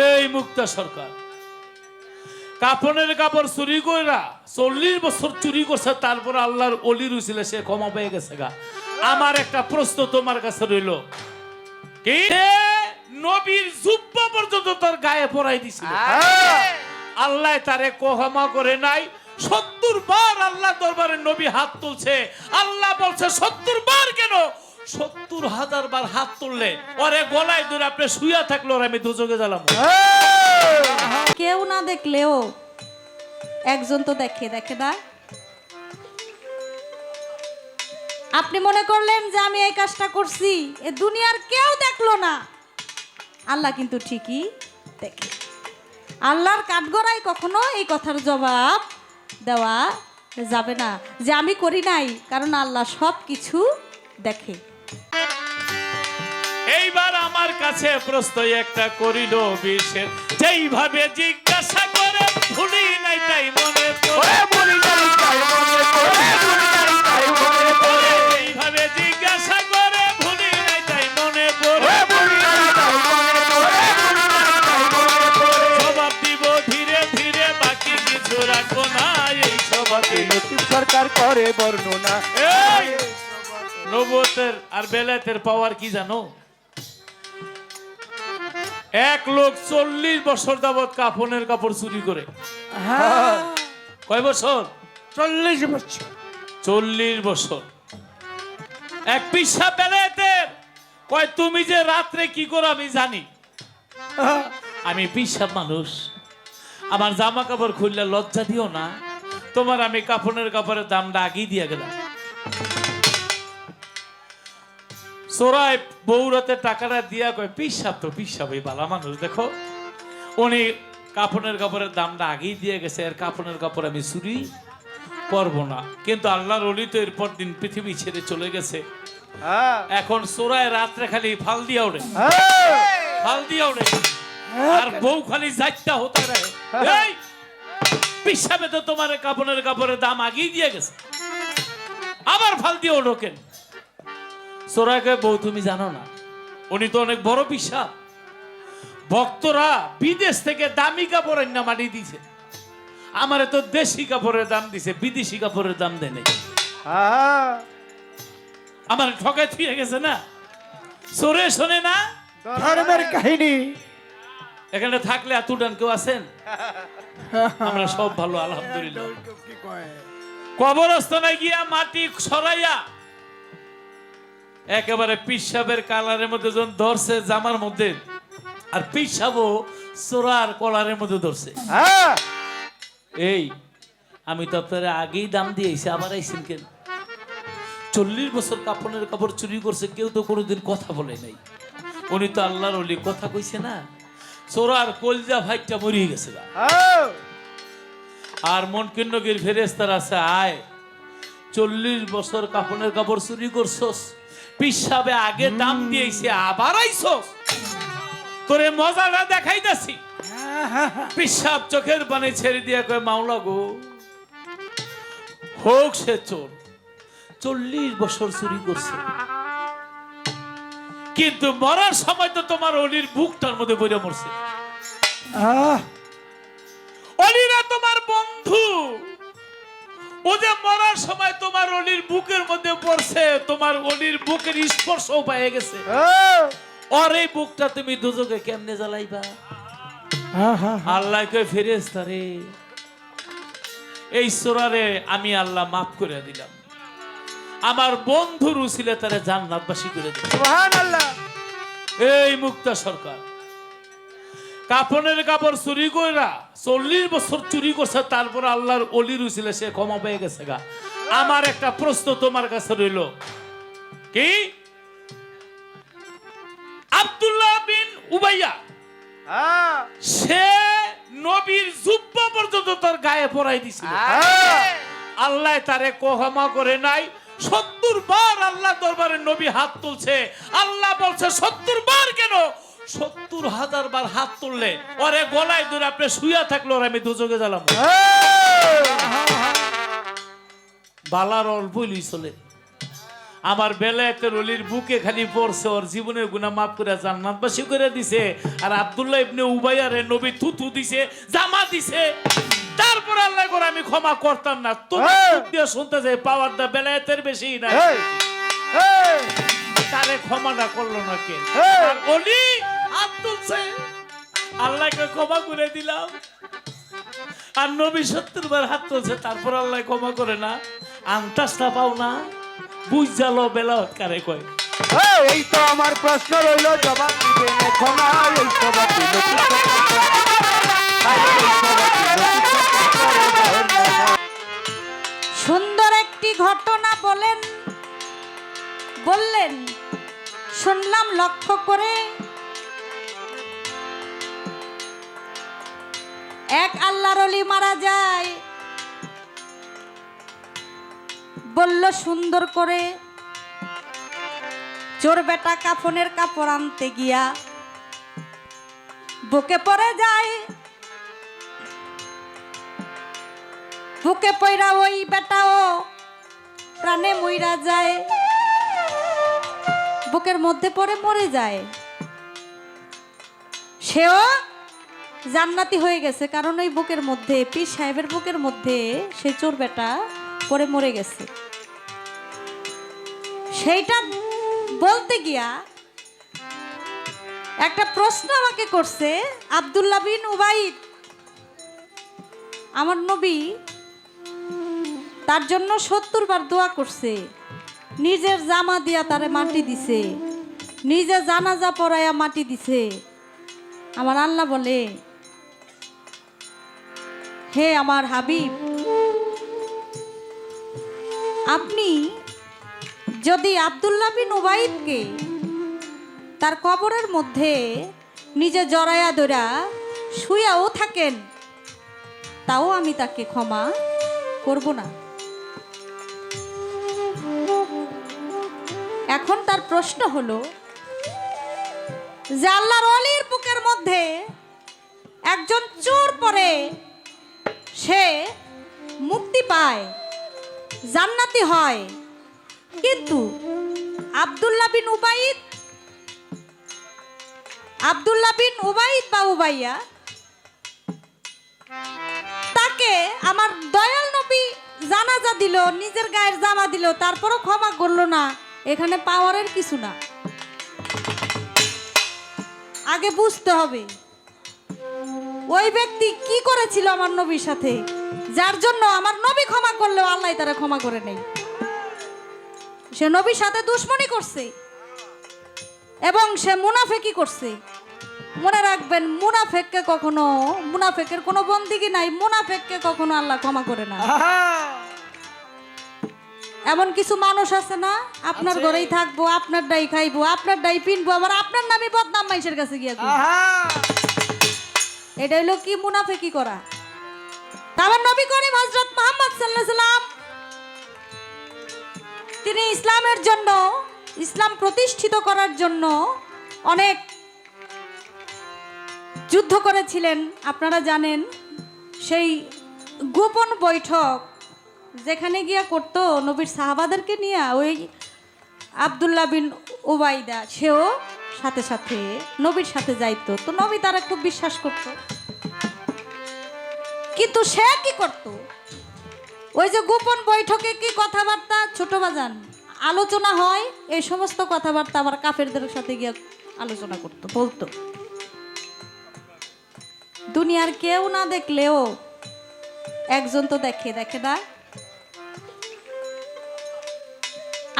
এই মুক্তা সরকার। কাপনের কাপড় চুরি কইরা চল্লিশ বছর চুরি করছে তারপর আল্লাহর অলি রুছিল সে ক্ষমা পেয়ে গেছে গা। আমার একটা প্রশ্ন তোমার কাছে রইল। কি? নবীর জুব্বা পর্যন্ত তোর গায়ে পরাই দিছিল? আল্লাহ তারে ক্ষমা করে নাই সত্তর বার আল্লাহ দরবারে নবী হাত তুলছে। আল্লাহ বলছে সত্তর বার কেন সত্তর হাজার বার হাত তুললে, ওরে গলায় ধরে আপনি শুয়া থাকল আমি দুযোগে জ্বালাম। কেউ না দেখলেও একজন তো দেখে দেখে না? আপনি মনে করলেন যে আমি এই কাজটা করছি, এ দুনিয়ার কেউ দেখল না। আল্লাহ কিন্তু ঠিকই দেখে। আল্লাহর কাঠগড়াই কখনো এই কথার জবাব দেওয়া যাবে না। যে আমি করি নাই, কারণ আল্লাহ সব কিছু দেখে। এইবার আমার কাছে প্রশ্ন একটা করিল বিশ্বের যেইভাবে জিজ্ঞাসা করে ভুলি নাই তাই মনে পড়ে। এইভাবে জিজ্ঞাসা করে ভুলি নাই তাই মনে পড়ে। জবাব দিব ধীরে ধীরে বাকি কিছু রাখব না। এই সরকার করে বর্ণনা। এই নবতের আর বেলায়েতের পাওয়ার কি জানো? এক লোক চল্লিশ বছর যাবৎ কাফনের কাপড় চুরি করে। কয় বছর? চল্লিশ বছর। চল্লিশ বছর। এক পিসা বেলায়েতের কয় তুমি যে রাত্রে কি করো আমি জানি। আমি পিসাব মানুষ। আমার জামা কাপড় খুললে লজ্জা দিও না। তোমার আমি কাপড়ের কাপড়ের দামটা আগেই দিয়ে গেলাম। সোরাই বৌরাতে টাকাটা দিয়া কয় পিসাব তো পিসাব এই বালা মানুষ দেখো। উনি কাপড়ের কাপড়ের দামটা আগেই দিয়ে গেছে এর কাপড়ের কাপড় আমি চুরি করব না। কিন্তু আল্লাহর অলি তো এরপর দিন পৃথিবী ছেড়ে চলে গেছে। হ্যাঁ। এখন সোরায় রাত্রে খালি ফাল দিয়া ওড়ে হ্যাঁ। ফাল দিয়া ওড়ে আর বউ খালি যাইতা হতে রহে এই পিসাবে তো তোমার কাপড়ের কাপড়ের দাম আগেই দিয়ে গেছে। আবার ফাল দিয়ে ওঠো কেন? সোরাকে বউ তুমি জানো না। উনি তো অনেক বড় পিসা। ভক্তরা বিদেশ থেকে দামি কাপড়ের না মাটি দিছে। আমারে তো দেশি কাপড়ের দাম দিছে বিদেশি কাপড়ের দাম দেয় নাই। আমার ঠকায় থুয়ে গেছে না? সরে শোনে না? ধর্মের কাহিনী। এখানে থাকলে এতটান কেউ আছেন? আমরা সব ভালো আলহামদুলিল্লাহ। কবরস্থানে গিয়া মাটি সরাইয়া একেবারে পিসাবের কালারের মধ্যে যখন ধরছে জামার মধ্যে আর পিসাবও চোরার কলারের মধ্যে ধরছে। হ্যাঁ। এই আমি তো আপনার আগেই দাম দিয়েছি আবার আইসেন কেন? চল্লিশ বছর কাপড়ের কাপড় চুরি করছে কেউ তো কোনোদিন কথা বলে নাই। উনি তো আল্লাহর অলি কথা কইছে না। চোরার কলজা ভাইটা মরিয়ে গেছে হ্যাঁ। আর মন কিন্নগির ফেরেস্তার আছে আয় চল্লিশ বছর কাপড়ের কাপড় চুরি করছস। পিসাবে আগে দাম দিয়েছে আবার আইছস তোরে মজাটা দেখাইতাছি। পিসাব চোখের পানি ছেড়ে দিয়া কয় মাওলা গো হোক সে চোর চল্লিশ বছর চুরি করছে। কিন্তু মরার সময় তো তোমার অলির বুকটার মধ্যে বইরে মরছে। আহ, অলিরা তোমার বন্ধু। ও যে মরার সময় তোমার অলির বুকের মধ্যে পড়ছে তোমার অলির বুকের স্পর্শ পেয়ে গেছে। হ্যাঁ। আর এই বুকটা তুমি দুজকে কেমনে জ্বালাইবা? হ্যাঁ, হ্যাঁ, আল্লাহ কই ফেরেস্তা রে এই সোরারে আমি আল্লাহ মাফ করে দিলাম। আমার বন্ধু রুছিলে তারে জান্নাতবাসী করে দিলাম এই মুক্তা সরকার কাপনের কাপড় চুরি কইরা চল্লিশ বছর চুরি করছে তারপর আল্লাহর অলি রুছিল সে ক্ষমা পেয়ে গেছে গা। আমার একটা প্রশ্ন তোমার কাছে রইল। কি? আব্দুল্লাহ বিন উবাইয়া হ্যাঁ। সে নবীর জুব্বা পর্যন্ত তার গায়ে পরাই দিছিল। হ্যাঁ। আল্লাহ তারে ক্ষমা করে নাই সত্তর বার আল্লাহ দরবারে নবী হাত তুলছে। আল্লাহ বলছে সত্তর বার কেন সত্তর হাজার বার হাত তুললে ওরে গলায় ধরে আপনি শুয়া থাকল আমি দুযোগে জ্বালাম। বালার অল্পই লই চলে। আমার বেলায়েতের অলির বুকে খালি পড়ছে ওর জীবনের গুণা মাফ করে জান্নাতবাসী করে দিছে আর আব্দুল্লাহ ইবনে উবাইয়ারে নবী থুতু দিছে জামা দিছে। তারপর আল্লাহ করে আমি ক্ষমা করতাম না। তুমি শুনতে যাই পাওয়ার দা বেলায়েতের বেশি না। তারে ক্ষমাটা করল না কে। আর অলি হাত তুলছে। আল্লাহকে ক্ষমা করে দিলাম। আর নবী সত্তর বার হাত তুলছে তারপর আল্লাহ ক্ষমা করে না। আন্তাসটা পাও না। বুঝ জালো বেলা কারে কয়? এই, এই তো আমার প্রশ্ন রইল জবাব দিবেন এখন আর এই। সুন্দর একটি ঘটনা বলেন বললেন শুনলাম লক্ষ্য করে এক আল্লাহর অলি মারা যায়। বলল, সুন্দর করে চোর বেটা কাফনের কাপড় আনতে গিয়া বুকে পড়ে যায়। বুকে পয়রা ওই বেটাও প্রাণে মইরা যায়। বুকের মধ্যে পড়ে মরে যায়। সেও জান্নাতি হয়ে গেছে, কারণ ওই বুকের মধ্যে, পীর সাহেবের বুকের মধ্যে সে চোর বেটা পরে মরে গেছে। সেইটা বলতে গিয়া একটা প্রশ্ন আমাকে করছে, আব্দুল্লাহ বিন উবাইদ, আমার নবী, তার জন্য সত্তর বার দোয়া করছে, নিজের জামা দিয়া তারে মাটি দিছে, নিজে জানাজা পরাইয়া মাটি দিছে। আমার আল্লাহ বলে হে আমার হাবিব, আপনি যদি আবদুল্লাহ বিন উবাইদকে তার কবরের মধ্যে নিজে জড়ায়া দৌড়া শুয়াও থাকেন, তাও আমি তাকে ক্ষমা করব না। এখন তার প্রশ্ন হলো, যে আল্লাহর অলির বুকের মধ্যে একজন চোর পরে সে মুক্তি পায়, জান্নাতি হয়। কিন্তু আব্দুল্লাহ বিন উবাইদ, আব্দুল্লাহ বিন উবাইদ বা উবাইয়া তাকে আমার দয়াল নবী জানাজা দিল, নিজের গায়ের জামা দিল, তারপরও ক্ষমা করল না। এখানে পাওয়ারের কিছু না। আগে বুঝতে হবে। ওই ব্যক্তি কি করেছিল আমার নবীর সাথে? যার জন্য আমার নবী ক্ষমা করলেও আল্লাহ তারা ক্ষমা করে নেই। সে নবীর সাথে দুশ্মনী করছে এবং সে মুনাফেকি করছে। মনে রাখবেন মুনাফেককে কখনো মুনাফেকের কোনো বন্দিগি নাই মুনাফেককে কখনো আল্লাহ ক্ষমা করে না। এমন কিছু মানুষ আছে না আপনার ঘরেই থাকব আপনার ডাই খাইবো আপনার ডাই পিনবো আবার আপনার নামে বদনাম মানুষের কাছে গিয়ে। এটা হলো কি মুনাফেকি করা? তা আমার নবী করিম হজরত মোহাম্মদ সাল্লাহ তিনি ইসলামের জন্য, ইসলাম প্রতিষ্ঠিত করার জন্য অনেক যুদ্ধ করেছিলেন। আপনারা জানেন, সেই গোপন বৈঠক যেখানে গিয়া করতো নবীর সাহাবাদেরকে নিয়ে ওই আবদুল্লাহ বিন ওবাইদা সেও সাথে সাথে, নবীর সাথে যাইতো। তো নবী তারা খুব বিশ্বাস করত। কিন্তু সে কি করত? ওই যে গোপন বৈঠকে কি কথাবার্তা? ছোট বাজান আলোচনা হয়, এই সমস্ত কথাবার্তা আবার কাফেরদের সাথে গিয়ে আলোচনা করতো, বলতো। দুনিয়ার কেউ না দেখলেও একজন তো দেখে দেখে না?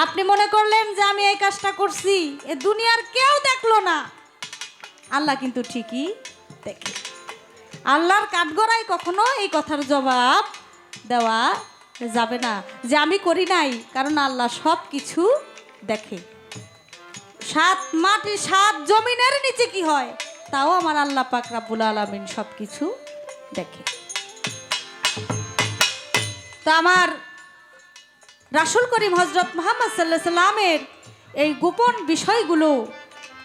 আপনি মনে করলেন যে আমি এই কাজটা করছি? এ দুনিয়ার কেউ দেখল না। আল্লাহ কিন্তু ঠিকই দেখে। আল্লাহর কাঠগড়ায় কখনো এই কথার জবাব দেওয়া যাবে না। যে আমি করি নাই, কারণ আল্লাহ সব কিছু দেখে। সাত মাটি, সাত জমিনের নিচে কি হয়? তাও আমার আল্লাহ পাক রাব্বুল আলামিন সব কিছু দেখে। তো আমার রাসুল করিম হজরত মোহাম্মদ সাল্লাহ সাল্লামের এই গোপন বিষয়গুলো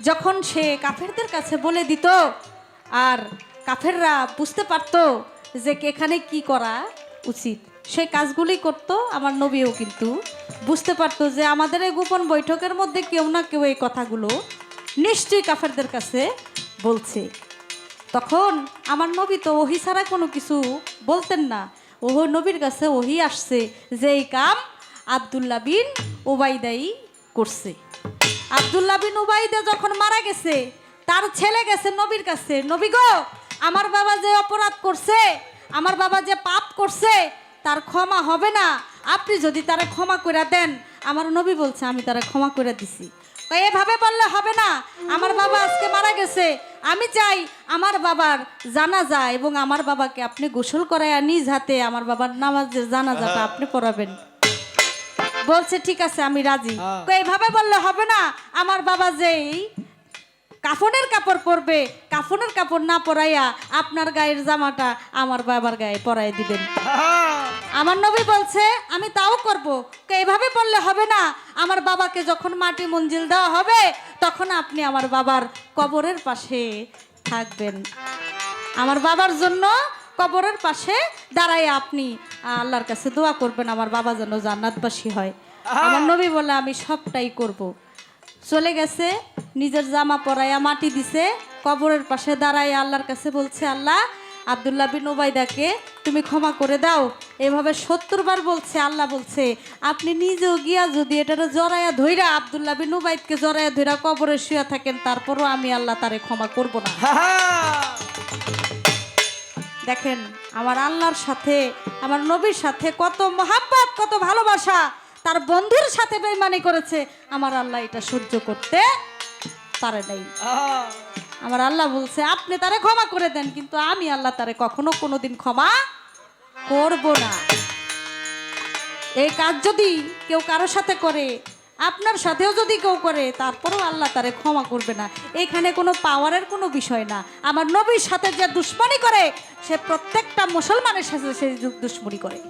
যখন সে কাফেরদের কাছে বলে দিত আর কাফেররা বুঝতে পারতো যে এখানে কি করা উচিত সেই কাজগুলি করতো, আমার নবীও কিন্তু বুঝতে পারতো যে আমাদের এই গোপন বৈঠকের মধ্যে কেউ না কেউ এই কথাগুলো নিশ্চয়ই কাফেরদের কাছে বলছে। তখন আমার নবী তো ওহি ছাড়া কোনো কিছু বলতেন না, ওহ নবীর কাছে ওহি আসছে যে এই কাম আবদুল্লা বিন ওবাইদাই করছে। আবদুল্লা বিন ওবাইদা যখন মারা গেছে, তার ছেলে গেছে নবীর কাছে। নবী গো, আমার বাবা যে অপরাধ করছে, আমার বাবা যে পাপ করছে, তার ক্ষমা হবে না। আপনি যদি তারা ক্ষমা করে দেন, আমার নবী বলছে, আমি তারা ক্ষমা করে দিছি। এভাবে বললে হবে না। আমার বাবা আজকে মারা গেছে। আমি চাই আমার বাবার জানাজা এবং আমার বাবাকে আপনি গোসল করায় নিজ হাতে, আমার বাবার নামাজের জানাজাটা আপনি পড়াবেন। বলছে ঠিক আছে আমি রাজি। কয়, এভাবে বললে হবে না আমার বাবা যেই কাফনের কাপড় পরবে কাফনের কাপড় না পরাইয়া আপনার গায়ের জামাটা আমার বাবার গায়ে পরাই দিবেন। আমার নবী বলছে আমি তাও করব। তো এভাবে বললে হবে না আমার বাবাকে যখন মাটি মঞ্জিল দেওয়া হবে তখন আপনি আমার বাবার কবরের পাশে থাকবেন। আমার বাবার জন্য কবরের পাশে দাঁড়ায় আপনি আল্লাহর কাছে দোয়া করবেন আমার বাবা যেন জান্নাতবাসী হয়। আমার নবী বলে আমি সবটাই করব। চলে গেছে নিজের জামা পরাইয়া মাটি দিছে কবরের পাশে দাঁড়ায় আল্লাহর কাছে বলছে আল্লাহ আবদুল্লাহ বিন ওবায়দাকে তুমি ক্ষমা করে দাও। এভাবে সত্তর বার বলছে আল্লাহ বলছে আপনি নিজেও গিয়া যদি এটা জরায়া ধইরা আবদুল্লাহ বিন ওবায়দকে জরায়া ধইরা কবরে শুয়ে থাকেন তারপরও আমি আল্লাহ তারে ক্ষমা করব না। দেখেন আমার আল্লাহর সাথে আমার নবীর সাথে কত মহাব্বত কত ভালোবাসা তার বন্ধুর সাথে বেইমানি করেছে আমার আল্লাহ এটা সহ্য করতে পারে নাই। আমার আল্লাহ বলছে আপনি তারে ক্ষমা করে দেন কিন্তু আমি আল্লাহ তারে কখনো কোনোদিন ক্ষমা করব না। এই কাজ যদি কেউ কারোর সাথে করে আপনার সাথেও যদি কেউ করে, তারপরেও আল্লাহ তারে ক্ষমা করবে না। এখানে কোনো পাওয়ারের কোনো বিষয় না। আমার নবীর সাথে যে দুশ্মনী করে, সে প্রত্যেকটা মুসলমানের সাথে সে দুশ্মনী করে।